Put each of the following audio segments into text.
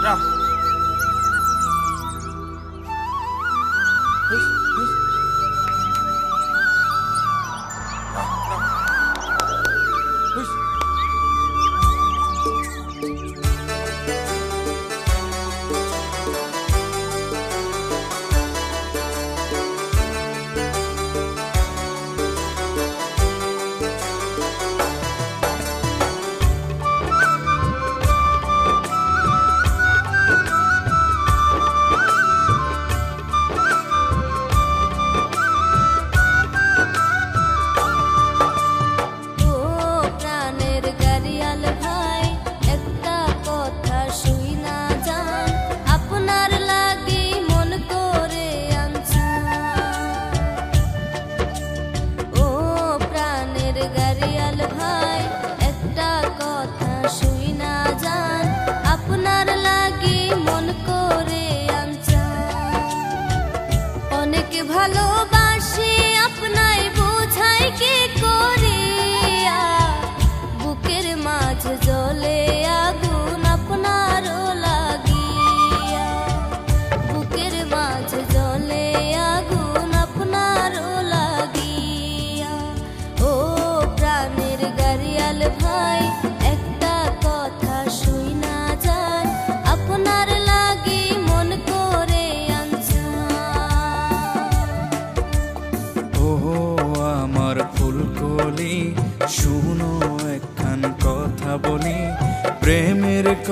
这样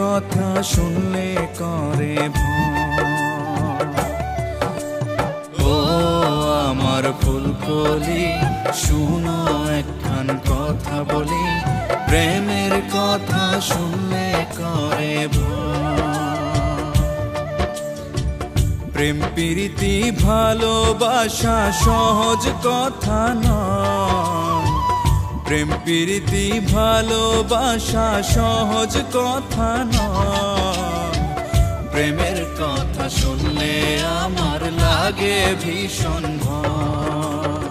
কথা শুনলে করে। ও আমার ফুলকলি, শুনো একখান কথা বলি, প্রেমের কথা শুনলে করে। প্রেম প্রীতি ভালোবাসা সহজ কথা নয় প্রেম প্রীতি ভালোবাসা সহজ কথা নয়। প্রেমের কথা শুনলে আমার লাগে ভীষণ ভয়।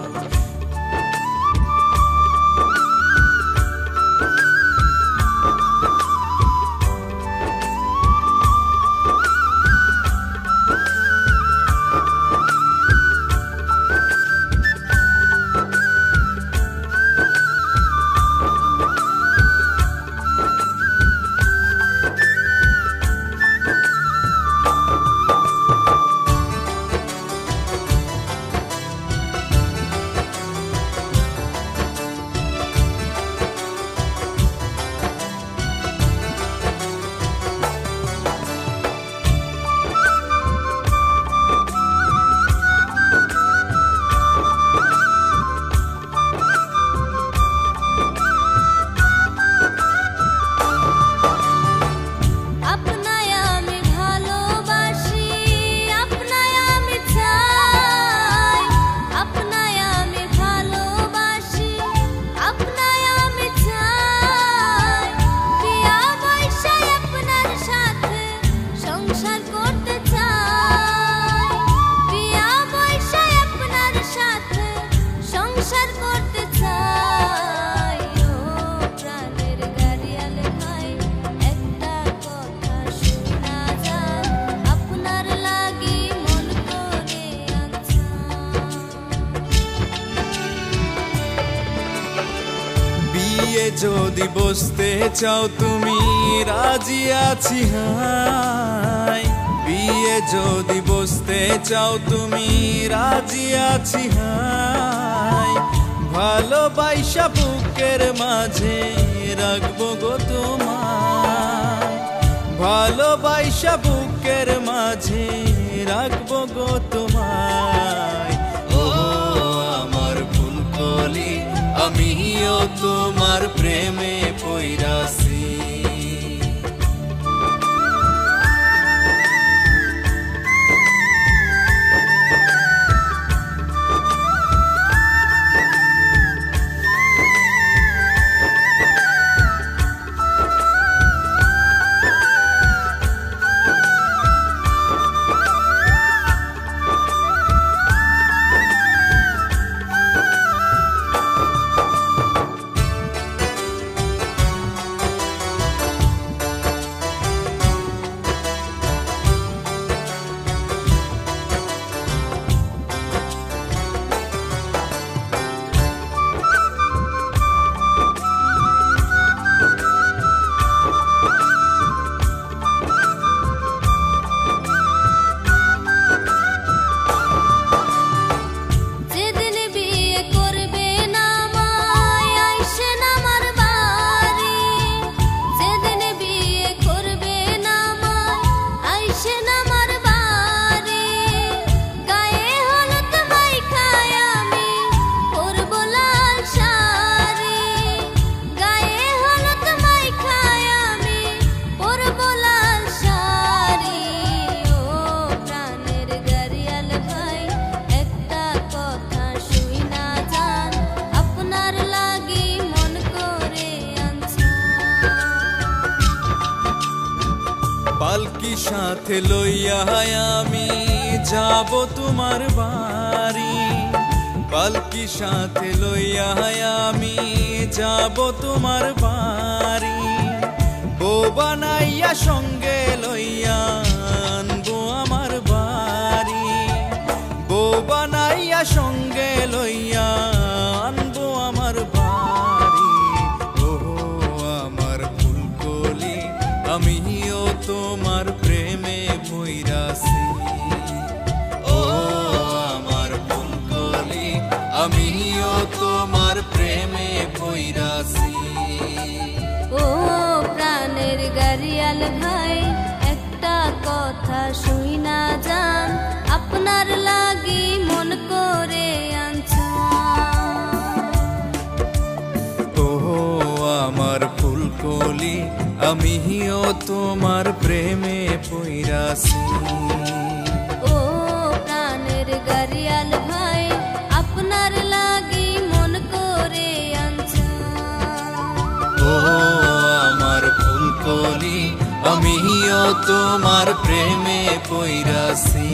যদি বসতে চাও তুমি রাজি আছি, হাই। বিয়ে যদি বসতে চাও তুমি রাজি আছি, হাই। ভালোবাসা বুকের মাঝে রাখব গো তোমায়। ভালোবাসা বুকের মাঝে রাখব গো তোমায়। ও আমার ফুলকলি, আমিও তোমার প্রেমে Shana পালকি সাথে লইয়া আমি, যাব তোমার বাড়ি। পালকি সাথে লইয়া আমি, যাব তোমার বাড়ি। বউ বানাইয়া সঙ্গে লইয়া আনব আমার বাড়ি। বউ বানাইয়া সঙ্গে লইয়া আনব আমার বাড়ি। ও আমার ফুলকলি আমিও তোমার প্রেমে পইরাছি ও আমার ফুলকলি আমিও তোমার প্রেমে পইরাছি ও প্রাণের গারিয়াল ভাই, একটা কথা শুই না যান। আপনার লাগি মন করে ফুলকলি আমিও তোমার প্রেমে পইরাছি ও প্রাণের গারিয়াল ভাই আপনার লাগি মন করে আনছা। ও আমার ফুলকলি আমিও তোমার প্রেমে পইরাছি